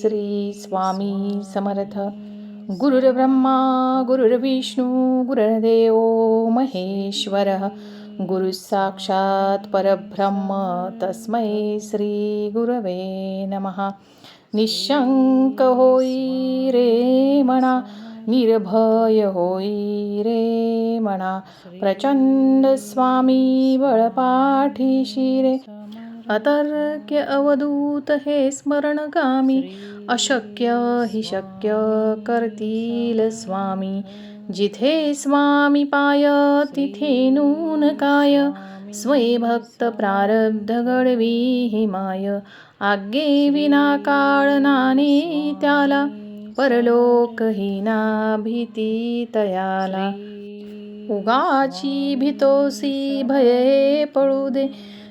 श्री स्वामी समर्थ. गुरुर्ब्रह्मा गुरुर्विष्णू गुरुर्देव महेश्वरः. गुरु साक्षात परब्रह्म तस्मै श्री गुरवे नमः. निशंक होई रे म्हणा निर्भय होई रे म्हणा प्रचंड स्वामी बळपाठीशी रे. अतर्क्य अवधूत हे स्मरणगामी अशक्य हि शक्य करतील स्वामी. जिथे स्वामी पाय तिथे नून काय. स्वयंभक्त प्रारब्ध घडवी हि माय. आज्ञे विना काळ नाने त्याला. परलोकहीना भीती तयाला. उगाची भीतोसी भये पळू दे.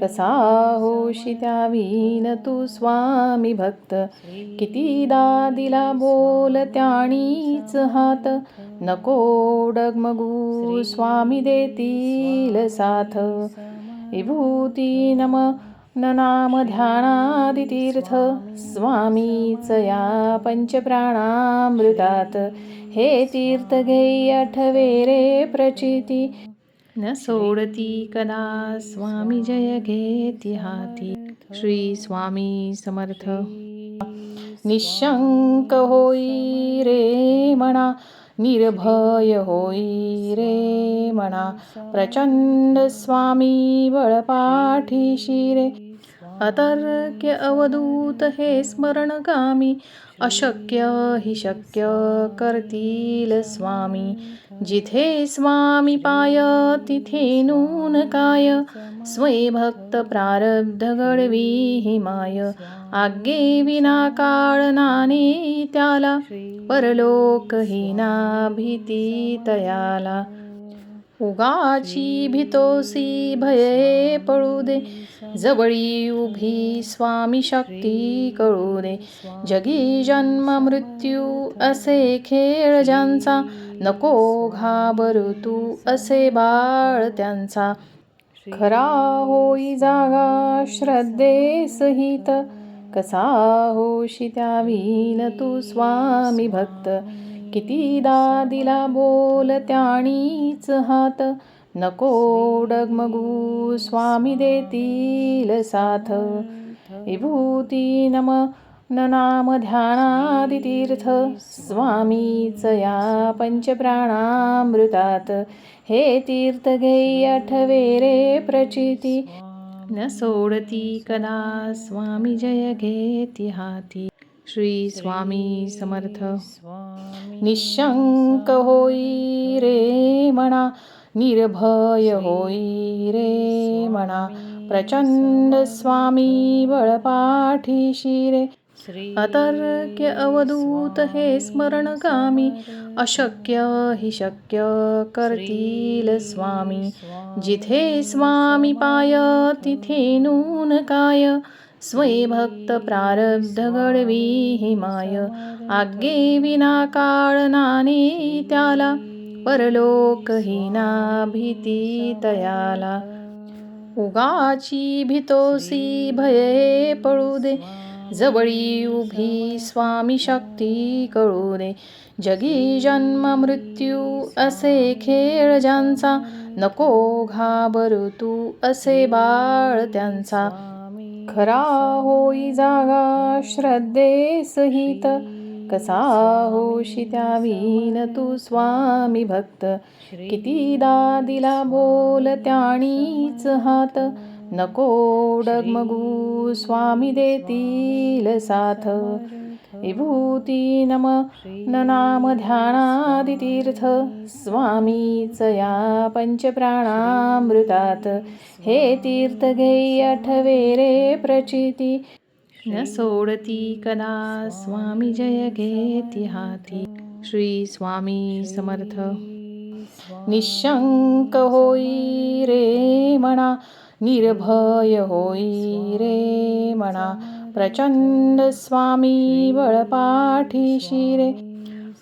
कसा होशी त्यावीन तू स्वामी भक्त. कितीदा दिला बोल त्याणीच हात. नको डगमगू स्वामी देतील साथ. विभूती नम न नाम ध्यानादितीर्थ. स्वामीच या पंचप्राणामृतात. हे तीर्थ घेई अठवेरे प्रचिती. न सोडती कदा स्वामी जय घेती हाती। श्री स्वामी समर्थ। निशंक होई रे म्हणा निर्भय होई रे म्हणा प्रचंड स्वामी बळपाठी रे। अतर्क्य अवधूत हे स्मरणगामी अशक्य हि शक्य करतील स्वामी. जिथे स्वामी पाय तिथे नून काय. स्वयंभक्त प्रारब्ध घडवी हि माय. आज्ञे विना काळ नाने त्याला. परलोकहीना भीती तयाला. उगाची भितोसी भये पळू दे. जवळी उभी स्वामी शक्ती कळू दे. जगी जन्म मृत्यू असे खेळ ज्यांचा नको घाबरू तू असे बाळ त्यांचा. खरा होई जागा श्रद्धे सहित कसा होशी त्या तू स्वामी भक्त. कितीदा दिला बोल त्याणीच हात. नको डगमगू स्वामी देतील साथ. विभूती नम न नाम ध्यानादितीर्थ. स्वामीच या पंचप्राणामृतात. हे तीर्थ घेई आठवे रे प्रचिती. न सोडती कदा स्वामी जय घेती हाती. श्री स्वामी समर्थ. निशंक होई रे म्हणा निर्भय होई रे म्हणा प्रचंड स्वामी बळपाठीशी रे. अतर्क्य अवधूत हे स्मरणगामी अशक्य हि शक्य करतील स्वामी जिथे स्वामी पाय तिथे नून काय. स्वयंभक्त प्रारब्ध घडवी हि माय आज्ञे विना काळ नाने त्याला परलोकहीना भीती तयाला उगाची भीतोसी भये पळू दे जवळी उभी स्वामी शक्ती कळू दे जगी जन्म मृत्यू असे खेळ ज्यांचा नको घाबरू तू असे बाळ त्यांचा. खरा होई जागा श्रद्धे सहित कसा होशी त्यावीन तू स्वामी भक्त. कितीदा दिला बोल त्याणीच हात नको डगमगू स्वामी देतील साथ. विभूती नम न नाम ध्यानादितीर्थ स्वामीच या पंचप्राणामृतात। हे तीर्थ अठवेरे प्रचिती न सोडती कदा स्वामी जय घेती हाती श्री स्वामी समर्थ। निशंक होई रे म्हणा निर्भय होई रे म्हणा प्रचंड स्वामी बळपाठी शिरे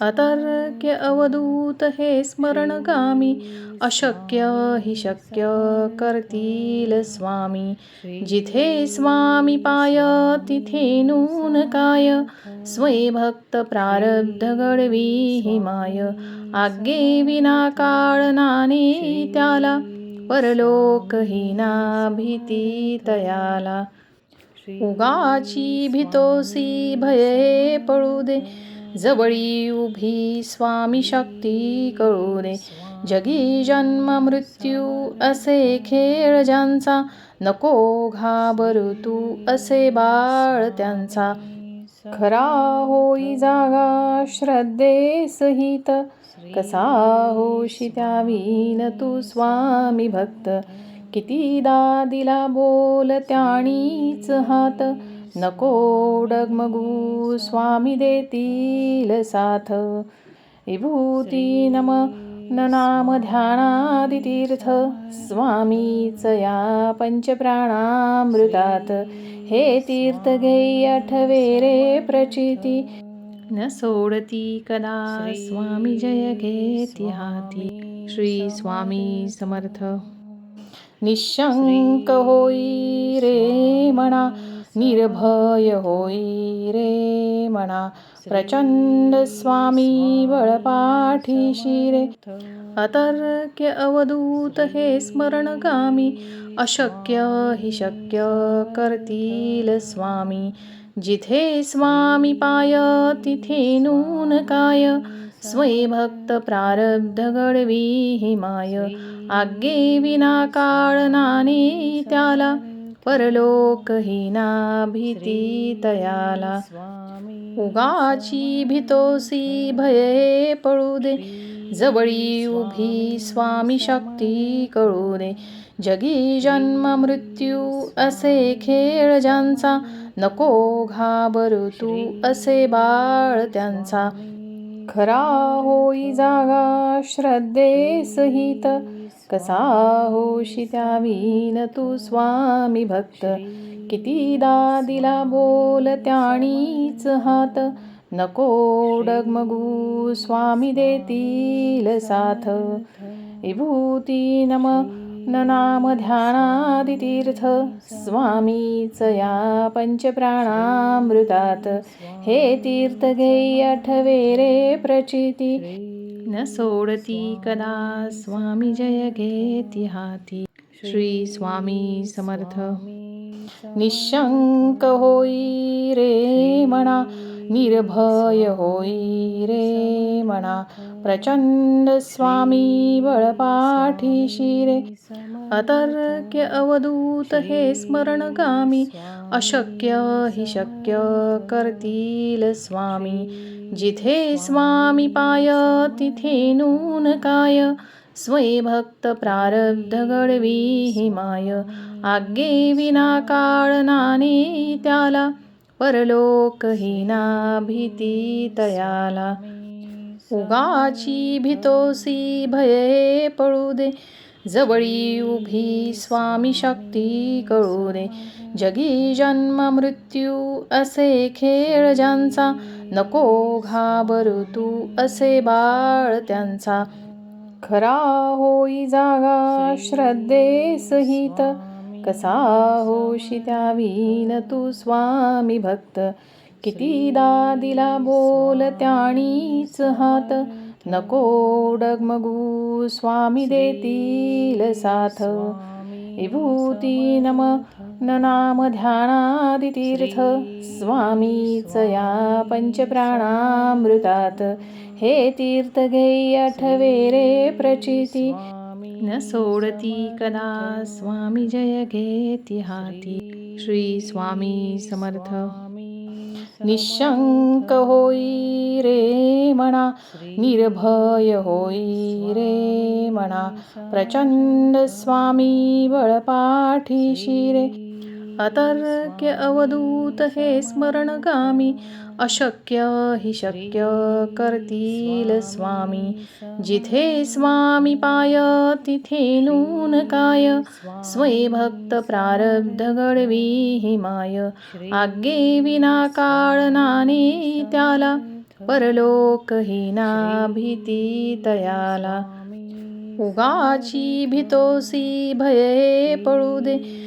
अतर्क्य अवधूत हे स्मरणगामी अशक्य हि शक्य करतील स्वामी. जिथे स्वामी पाय तिथे नून काय स्वय भक्त प्रारब्ध घडवी हि माय. आगे विना काळ नाने त्याला परलोकहीना भीती तयाला. उगाची भितोसी भये पळू दे. जवळी उभी स्वामी शक्ती कळू दे. जगी जन्म मृत्यू असे खेळ ज्यांचा नको घाबरू तू असे बाळ त्यांचा. खरा होई जागा श्रद्धे सहित कसा होशी त्या तू स्वामी भक्त. कितीदा दिला बोल त्याणीच हात. नको डगमगू स्वामी देतील साथ. विभूती नम न नाम ध्यानादितीर्थ. स्वामीच या पंचप्राणामृतात. हे तीर्थ घेई आठवे रे प्रचिती. न सोडती कदा स्वामी जय घेती हाती श्री स्वामी समर्थ. निशंक होई रे म्हणा निर्भय होई रे म्हणा प्रचंड स्वामी बळपाठीशी रे. अतर्क्य अवधूत हे स्मरणगामी अशक्य हि शक्य करतील स्वामी. जिथे स्वामी पाय तिथे नून काय. स्वय भक्त प्रारब्ध गडवी हि माय आगे विना काळ नानी त्याला परलोकहीना भीती तयाला उगाची भीतोसी भये पळू दे जवळी उभी स्वामी शक्ती कळू दे. जगी जन्म मृत्यू असे खेळ ज्यांचा नको घाबरू तू असे बाळ त्यांचा. खरा होई जागा श्रद्धेसहित कसा होशी त्या विन तू स्वामी भक्त. कितीदा दिला बोल त्याणीच हात. नको डगमगू स्वामी देतील साथ. विभूती नम न नाम ध्यानादितीर्थ. स्वामीच या पंचप्राणामृतात. हे तीर्थ घेई आठवे रे प्रचिती. न सोडती कदा स्वामी जय घेती हाती। श्री स्वामी समर्थ। निशंक होई रे म्हणा निर्भय होई रे। म्हणा प्रचंड स्वामी बळपाठी शिरे अतर्क्य अवधूत हे स्मरणगामी अशक्य हि शक्य करतील स्वामी जिथे स्वामी पाय तिथे नून काय स्वय भक्त प्रारब्ध घडवी हि माय आगे विना काळ नाने त्याला परलोकहीना भीती तयाला उगाची भितोसी भये पळू दे. जवळी उभी स्वामी शक्ती कळू दे. जगी जन्म मृत्यू असे खेळ ज्यांचा नको घाबरू तू असे बाळ त्यांचा. खरा होई जागा श्रद्धे सहित कसा होशी त्या तू स्वामी भक्त. कितीदा दिला बोल त्याणीच हात. नको डगमगू स्वामी देतील साथ. विभूती नम न नाम ध्यानादितीर्थ. स्वामीच या पंचप्राणामृतात. हे तीर्थ घेई आठवे रे प्रचिती. न सोडती कदा स्वामी जय घेती हाती. श्री स्वामी समर्थ. निशंक होई रे म्हणा निर्भय होई रे म्हणा प्रचंड स्वामी बळपाठी रे। अतर्क्य अवधूत हे स्मरणगामी अशक्य हि शक्य करतील स्वामी. जिथे स्वामी पाय तिथे नून काय. स्वय भक्त प्रारब्ध घडवी हि माय. आज्ञे विना काळ नाने त्याला. परलोकहीना भीती तयाला उगाची भीतोसी भये पळू दे.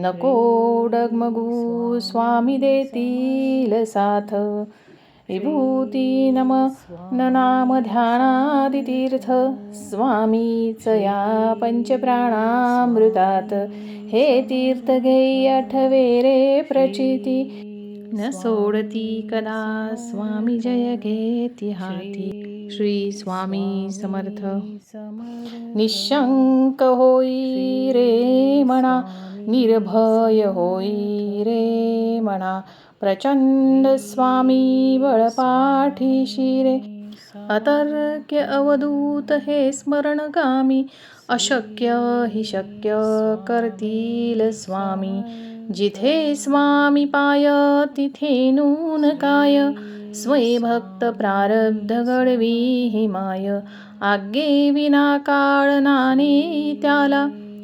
नको डगमगू स्वामी देतील साथ. विभूती नम नाम ध्यानादितीर्थ स्वामीच या पंचप्राणामृतात. हे तीर्थ घेई आठवे रे प्रचिती न सोडती कदा स्वामी जय घेती हाती. श्री स्वामी समर्थ. निशंक होई रे म्हणा निर्भय होई रे म्हणा प्रचंड स्वामी बळपाठीशी रे. अतर्क्य अवधूत हे स्मरणगामी अशक्य हि शक्य करतील स्वामी. जिथे स्वामी पाय तिथे नून काय. स्वयभक्त प्रारब्ध गडवी हि माय. आगे विना काळ नाने त्याला.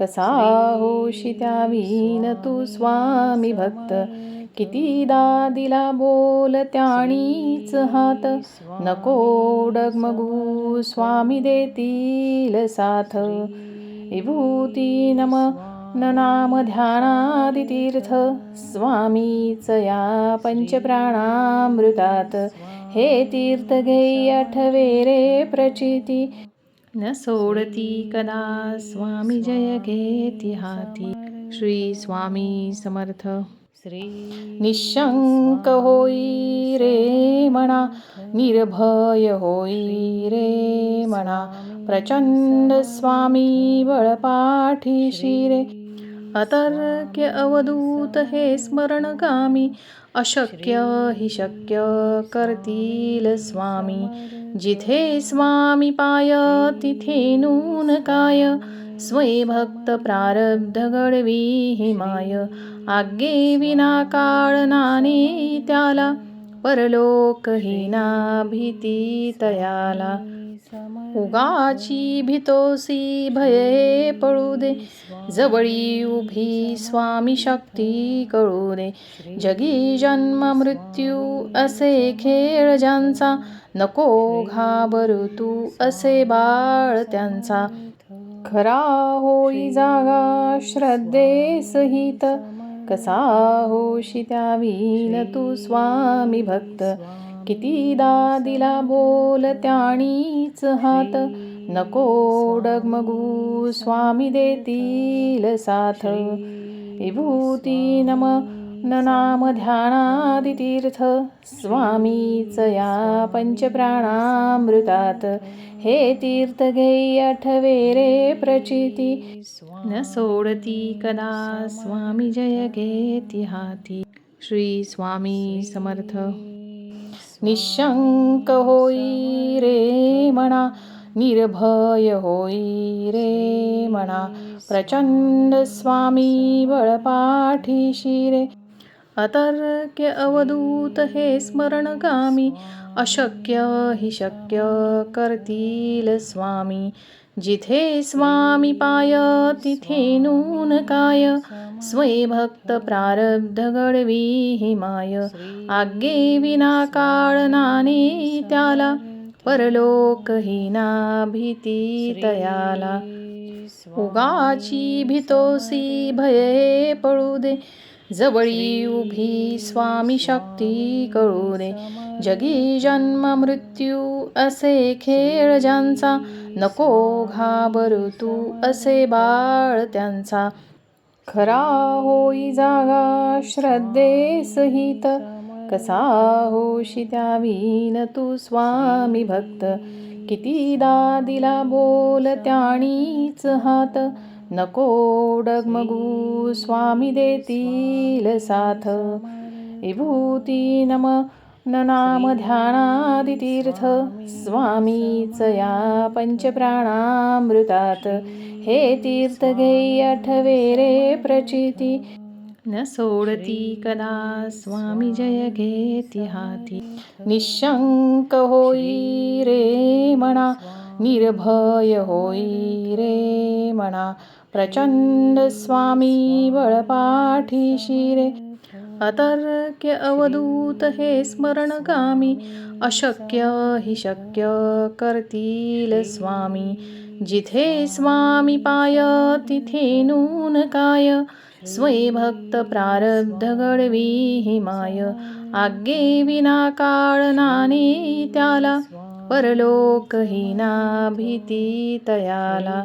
कसा होशी त्यावीन तू स्वामी भक्त? कितीदा दिला बोल त्याणीच हात. नको डगमगू स्वामी देतील साथ. विभूती नम न नाम ध्यानादितीर्थ. स्वामीच या पंचप्राणामृतात. हे तीर्थ घेई आठवे रे प्रचिती. न सोडती कदा स्वामी जय घेती हाती. श्री स्वामी समर्थ. श्री निशंक होई रे म्हणा निर्भय होई रे म्हणा प्रचंड स्वामी बळपाठी शिरे. अतर्क्य अवधूत हे स्मरणगामी अशक्य हि शक्य करतील स्वामी. जिथे स्वामी पाय तिथे नून काय. स्वय भक्त प्रारब्ध घडवी हि माय. आगे विना काळ नाने त्याला. परलोकहीना भीती तयाला. उगाची भितोसी भये पळू दे. जवळी उभी स्वामी शक्ती कळू दे. जगी जन्म मृत्यू असे खेळ ज्यांचा नको घाबरू तू असे बाळ त्यांचा. खरा होई जागा श्रद्धे सहित कसा होशी त्यावीन तू स्वामी भक्त. कितीदा दिला बोल त्याणीच हात. नको डगमगू स्वामी देतील साथ. विभूती नम नाम ध्यानादितीर्थ स्वामीच या पंचप्राणामृतात. हे तीर्थ घेई आठवे रे प्रचिती न सोडती कदा स्वामी जय घेती हाती. श्री स्वामी समर्थ. निशंक होई रे म्हणा निर्भय होई रे म्हणा प्रचंड स्वामी बळपाठीशी रे अतर्क्य अवधूत हे स्मरणगामी। अशक्य हि शक्य करतील स्वामी। जिथे स्वामी पाय तिथे नून काय. स्वय भक्त प्रारब्ध गडवी हि माय. आगे विना काळ नाने त्याला. परलोकहीना भीती तयाला. उगाची भीतोसी भये पळू दे. जवळी उभी स्वामी शक्ती कळू दे. जगी जन्म मृत्यू असे खेळ ज्यांचा नको घाबरू तू असे बाळ त्यांचा. खरा होई जागा श्रद्धेसहित. कसा होशी त्यावीन तू स्वामी भक्त. कितीदा दिला बोल त्याणीच हात. नको डगमगू स्वामी देतील साथ. विभूती नम न नाम ध्यानादितीर्थ स्वामीच या पंचप्राणामृतात। हे तीर्थ घेई रे प्रचिती। न सोडती कदा स्वामी जय घेती हाती निशंक होई रे म्हणा निर्भय होई रे म्हणा प्रचंड स्वामी बळपाठी शिरे अतर्क्य अवधूत हे स्मरणगामी अशक्य हि शक्य करतील स्वामी. जिथे स्वामी पाय तिथे नून काय. स्वयंभक्त प्रारब्ध घडवी हि माय. आगे विना काळ नाने त्याला. परलोकहीना भीती तयाला.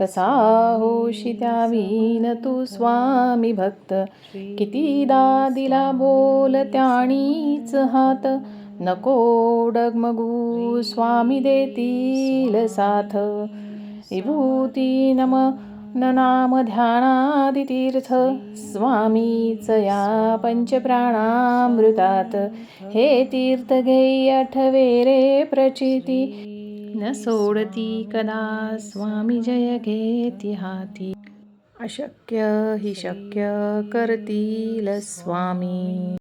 कसा होशी त्यावीन तू स्वामी भक्त. कितीदा दिला बोल त्याणीच हात. नको डगमगू स्वामी देतील साथ. विभूती नम न नाम ध्यानादितीर्थ. स्वामीच या पंचप्राणामृतात. हे तीर्थ घेई अठवेरे प्रचिती. न सोडती कदा स्वामी जय घेती हाती. अशक्य हि शक्य करतील स्वामी.